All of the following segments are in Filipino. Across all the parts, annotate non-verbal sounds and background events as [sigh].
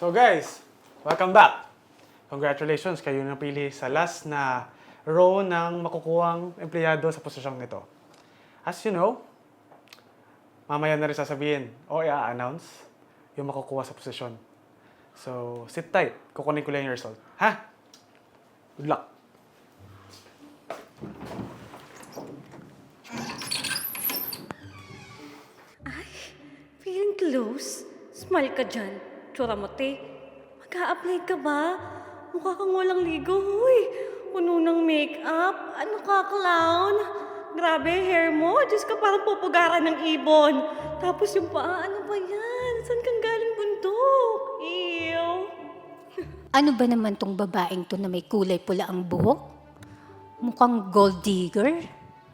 So guys, welcome back. Congratulations, kayo napili sa last na row ng makukuhang empleyado sa posisyong nito. As you know, mamaya na rin sasabihin o i-announce yung makukuha sa posisyon. So, sit tight. Kukunin ko lang yung result. Ha? Good luck. Feeling close? Smile ka dyan. Tsura mo, te. Mag-a-apply ka ba? Mukha kang walang ligo. Huy, puno ng makeup. Ano ka, clown? Grabe, hair mo. Diyos ka, parang pupugaran ng ibon. Tapos yung paa, ano ba yan? Saan kang galing bundok? Ew. [laughs] Ano ba naman tong babaeng to na may kulay pula ang buhok? Mukhang gold digger?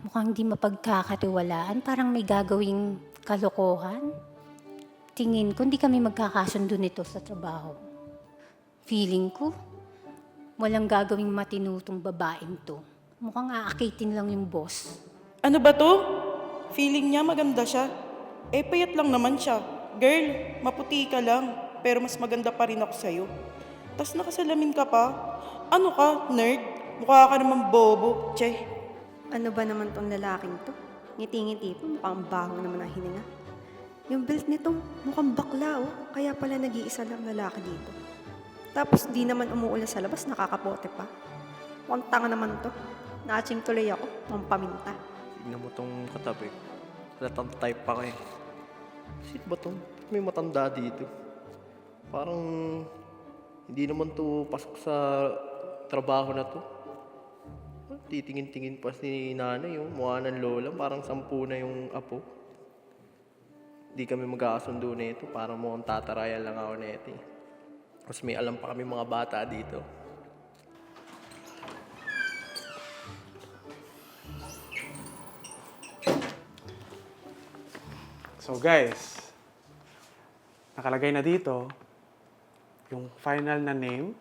Mukhang di mapagkakatiwalaan, parang may gagawing kalokohan. Tingin ko, hindi kami magkakasundo nito sa trabaho. Feeling ko, walang gagawing matinutong babaeng to. Mukhang aakitin lang yung boss. Ano ba to? Feeling niya maganda siya. Eh, payat lang naman siya. Girl, maputi ka lang. Pero mas maganda pa rin ako sa'yo. Tapos nakasalamin ka pa. Ano ka, nerd? Mukha ka naman bobo. Che. Ano ba naman tong lalaking to? Ngiti-ngiti pa, mukhang baho naman ang hininga. Yung belt nito, mukhang bakla oh. Kaya pala nag-iisa lang lalaki dito. Tapos di naman umuulan sa labas, nakakapote pa. Mukhang tanga naman to. Naaching tuloy ako, mukhang paminta. Tignan mo tong katabi. Latang type pa kayo. Sino ba to? May matanda dito. Parang hindi naman to pasok sa trabaho na to. Titingin-tingin pa si nanay yung mukha ng lola. Parang sampu na yung apo. Hindi kami magkakasundo na ito. Parang mukhang tatarayan lang ako na ito. eh. Mas may alam pa kami mga bata dito. So guys, nakalagay na dito yung final na name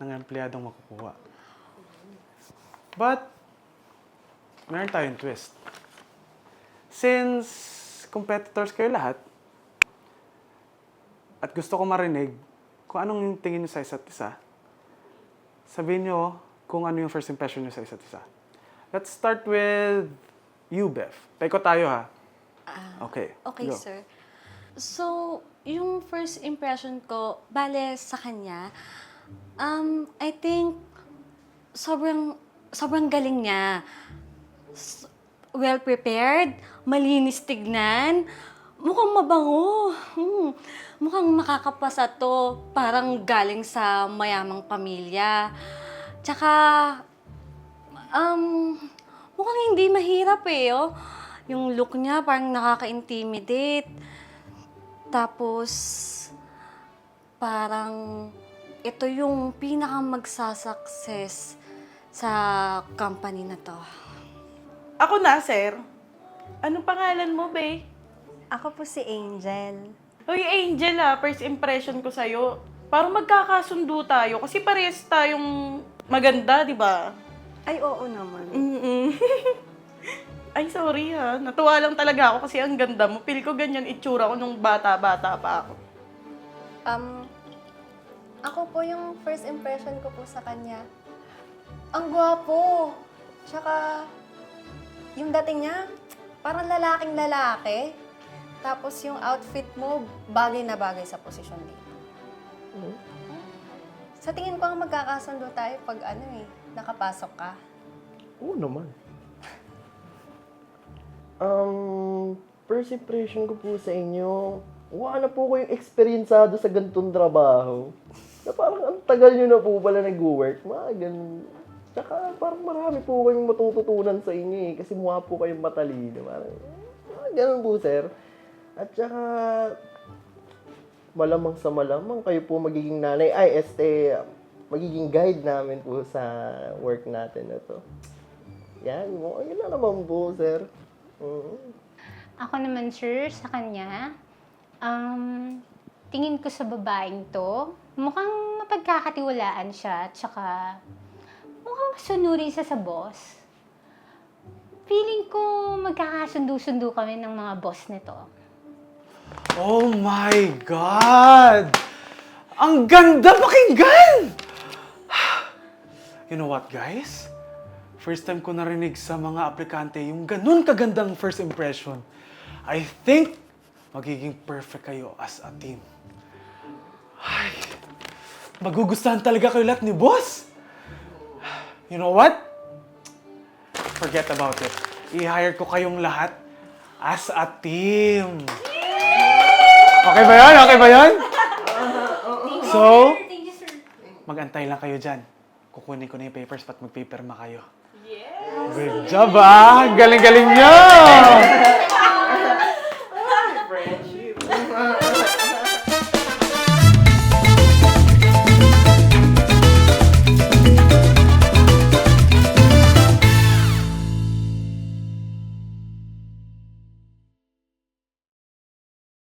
ng empleyadong makukuha. But, meron tayong twist. Since competitors kayo lahat, at gusto ko marinig kung anong tingin nyo sa isa't isa, sabihin nyo kung ano yung first impression nyo sa isa't isa. Let's start with you, Beth. Paiko tayo ha. Okay. Okay, go. sir. So, yung first impression ko, bale sa kanya, um, I think, sobrang, sobrang galing niya. S- well prepared, malinis tignan, mukhang mabango. Hmm. Mukhang makakapasa to, parang galing sa mayamang pamilya. Tsaka, um, mukhang hindi mahirap eh, oh. Yung look niya parang nakaka-intimidate. Tapos, parang ito yung pinaka magsasucess sa company na to. Ako na, sir. Anong pangalan mo, be? Ako po si Angel. Uy, Angel ah, first impression ko sa'yo. Parang magkakasundo tayo kasi parehas tayong maganda, di ba? Ay, oo naman. Mm-mm. [laughs] Ay, sorry ha. Natuwa lang talaga ako kasi ang ganda mo. Feel ko ganyan itsura ko nung bata-bata pa ako. Um, ako po yung first impression ko po sa kanya. Ang gwapo. Tsaka, yung dating niya, parang lalaking lalaki. Tapos yung outfit mo, bagay na bagay sa posisyon dito. Sa tingin ko ang magkakasundo tayo pag ano eh, nakapasok ka. Oo naman. [laughs] Um, first impression ko po sa inyo, wala po ko yung eksperyensado sa ganitong trabaho. Na parang ang tagal nyo na po pala nag-work. Mga ganun. Tsaka parang marami po kayong matututunan sa inyo eh. Kasi mukha po kayong matalino. Parang, mga ganun po, sir. At tsaka, malamang sa malamang kayo po magiging nanay. Ay, este, magiging guide namin po sa work natin na to. Yan, mo, yun na naman po, sir. Mm. Ako naman, sir, sa kanya, um, tingin ko sa babaeng to, mukhang mapagkakatiwalaan siya, tsaka mukhang masunuri siya sa boss. Feeling ko magkakasundo-sundo kami ng mga boss nito. Oh my God! Ang ganda pakinggan! [sighs] You know what, guys? First time ko narinig sa mga aplikante yung ganun kagandang first impression. I think magiging perfect kayo as a team. Ay, magugustuhan talaga kayo lahat ni boss. You know what? Forget about it. I-hire ko kayong lahat as a team. Okay ba yun? Okay ba yun? So, mag-antay lang kayo dyan. Kukunin ko na yung papers pat magpaperma kayo. Good job ah! Galing-galing nyo! [laughs]